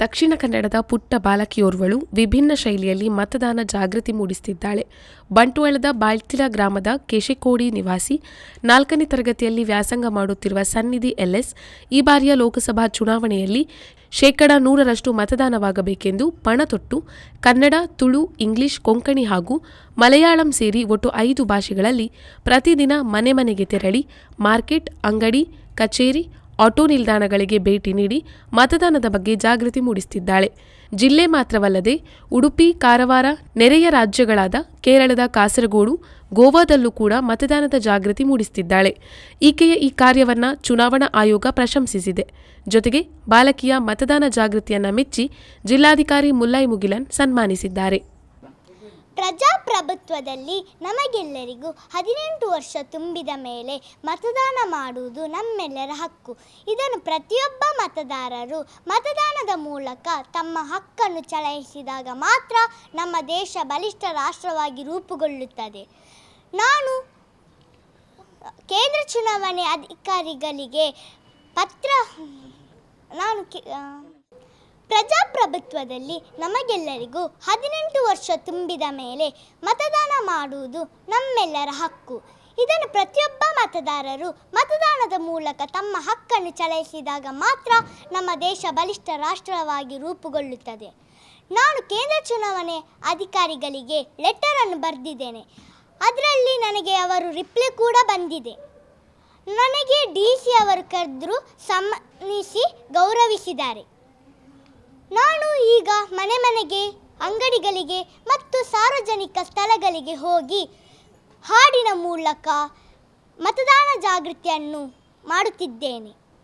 ದಕ್ಷಿಣ ಕನ್ನಡದ ಪುಟ್ಟ ಬಾಲಕಿಯೋರ್ವಳು ವಿಭಿನ್ನ ಶೈಲಿಯಲ್ಲಿ ಮತದಾನ ಜಾಗೃತಿ ಮೂಡಿಸುತ್ತಿದ್ದಾಳೆ. ಬಂಟ್ವಾಳದ ಬಾಳ್ತಿಲ ಗ್ರಾಮದ ಕೇಶಿಕೋಡಿ ನಿವಾಸಿ, ನಾಲ್ಕನೇ ತರಗತಿಯಲ್ಲಿ ವ್ಯಾಸಂಗ ಮಾಡುತ್ತಿರುವ ಸನ್ನಿಧಿ ಎಲ್ಎಸ್ ಈ ಬಾರಿಯ ಲೋಕಸಭಾ ಚುನಾವಣೆಯಲ್ಲಿ ಶೇಕಡ ನೂರರಷ್ಟು ಮತದಾನವಾಗಬೇಕೆಂದು ಪಣ ತೊಟ್ಟು ಕನ್ನಡ, ತುಳು, ಇಂಗ್ಲಿಷ್, ಕೊಂಕಣಿ ಹಾಗೂ ಮಲಯಾಳಂ ಸೇರಿ ಒಟ್ಟು ಐದು ಭಾಷೆಗಳಲ್ಲಿ ಪ್ರತಿದಿನ ಮನೆ ಮನೆಗೆ ತೆರಳಿ ಮಾರ್ಕೆಟ್, ಅಂಗಡಿ, ಕಚೇರಿ ಆಟೋ ನಿಲ್ದಾಣಗಳಿಗೆ ಭೇಟಿ ನೀಡಿ ಮತದಾನದ ಬಗ್ಗೆ ಜಾಗೃತಿ ಮೂಡಿಸುತ್ತಿದ್ದಾಳೆ. ಜಿಲ್ಲೆ ಮಾತ್ರವಲ್ಲದೆ ಉಡುಪಿ, ಕಾರವಾರ, ನೆರೆಯ ರಾಜ್ಯಗಳಾದ ಕೇರಳದ ಕಾಸರಗೋಡು, ಗೋವಾದಲ್ಲೂ ಕೂಡ ಮತದಾನದ ಜಾಗೃತಿ ಮೂಡಿಸುತ್ತಿದ್ದಾಳೆ. ಈಕೆಯ ಈ ಕಾರ್ಯವನ್ನ ಚುನಾವಣಾ ಆಯೋಗ ಪ್ರಶಂಸಿಸಿದೆ. ಜೊತೆಗೆ ಬಾಲಕಿಯ ಮತದಾನ ಜಾಗೃತಿಯನ್ನ ಮೆಚ್ಚಿ ಜಿಲ್ಲಾಧಿಕಾರಿ ಮುಲ್ಲೈ ಮುಗಿಲನ್ ಸನ್ಮಾನಿಸಿದ್ದಾರೆ. ಪ್ರಜಾಪ್ರಭುತ್ವದಲ್ಲಿ ನಮಗೆಲ್ಲರಿಗೂ ಹದಿನೆಂಟು ವರ್ಷ ತುಂಬಿದ ಮೇಲೆ ಮತದಾನ ಮಾಡುವುದು ನಮ್ಮೆಲ್ಲರ ಹಕ್ಕು. ಇದನ್ನು ಪ್ರತಿಯೊಬ್ಬ ಮತದಾರರು ಮತದಾನದ ಮೂಲಕ ತಮ್ಮ ಹಕ್ಕನ್ನು ಚಲಾಯಿಸಿದಾಗ ಮಾತ್ರ ನಮ್ಮ ದೇಶ ಬಲಿಷ್ಠ ರಾಷ್ಟ್ರವಾಗಿ ರೂಪುಗೊಳ್ಳುತ್ತದೆ. ನಾನು ಕೇಂದ್ರ ಚುನಾವಣೆ ಅಧಿಕಾರಿಗಳಿಗೆ ಪತ್ರ, ನಾನು ಪ್ರಜಾಪ್ರಭುತ್ವದಲ್ಲಿ ನಮಗೆಲ್ಲರಿಗೂ ಹದಿನೆಂಟು ವರ್ಷ ತುಂಬಿದ ಮೇಲೆ ಮತದಾನ ಮಾಡುವುದು ನಮ್ಮೆಲ್ಲರ ಹಕ್ಕು. ಇದನ್ನು ಪ್ರತಿಯೊಬ್ಬ ಮತದಾರರು ಮತದಾನದ ಮೂಲಕ ತಮ್ಮ ಹಕ್ಕನ್ನು ಚಲಾಯಿಸಿದಾಗ ಮಾತ್ರ ನಮ್ಮ ದೇಶ ಬಲಿಷ್ಠ ರಾಷ್ಟ್ರವಾಗಿ ರೂಪುಗೊಳ್ಳುತ್ತದೆ. ನಾನು ಕೇಂದ್ರ ಚುನಾವಣೆ ಅಧಿಕಾರಿಗಳಿಗೆ ಲೆಟರನ್ನು ಬರೆದಿದ್ದೇನೆ. ಅದರಲ್ಲಿ ನನಗೆ ಅವರು ರಿಪ್ಲೈ ಕೂಡ ಬಂದಿದೆ. ನನಗೆ ಡಿ ಸಿ ಅವರು ಕರೆದ್ರು ಸಮ್ಮನಿಸಿ ಗೌರವಿಸಿದ್ದಾರೆ. ನಾನು ಈಗ ಮನೆ ಮನೆಗೆ ಅಂಗಡಿಗಳಿಗೆ ಮತ್ತು ಸಾರ್ವಜನಿಕ ಸ್ಥಳಗಳಿಗೆ ಹೋಗಿ ಹಾಡಿನ ಮೂಲಕ ಮತದಾನ ಜಾಗೃತಿಯನ್ನು ಮಾಡುತ್ತಿದ್ದೇನೆ.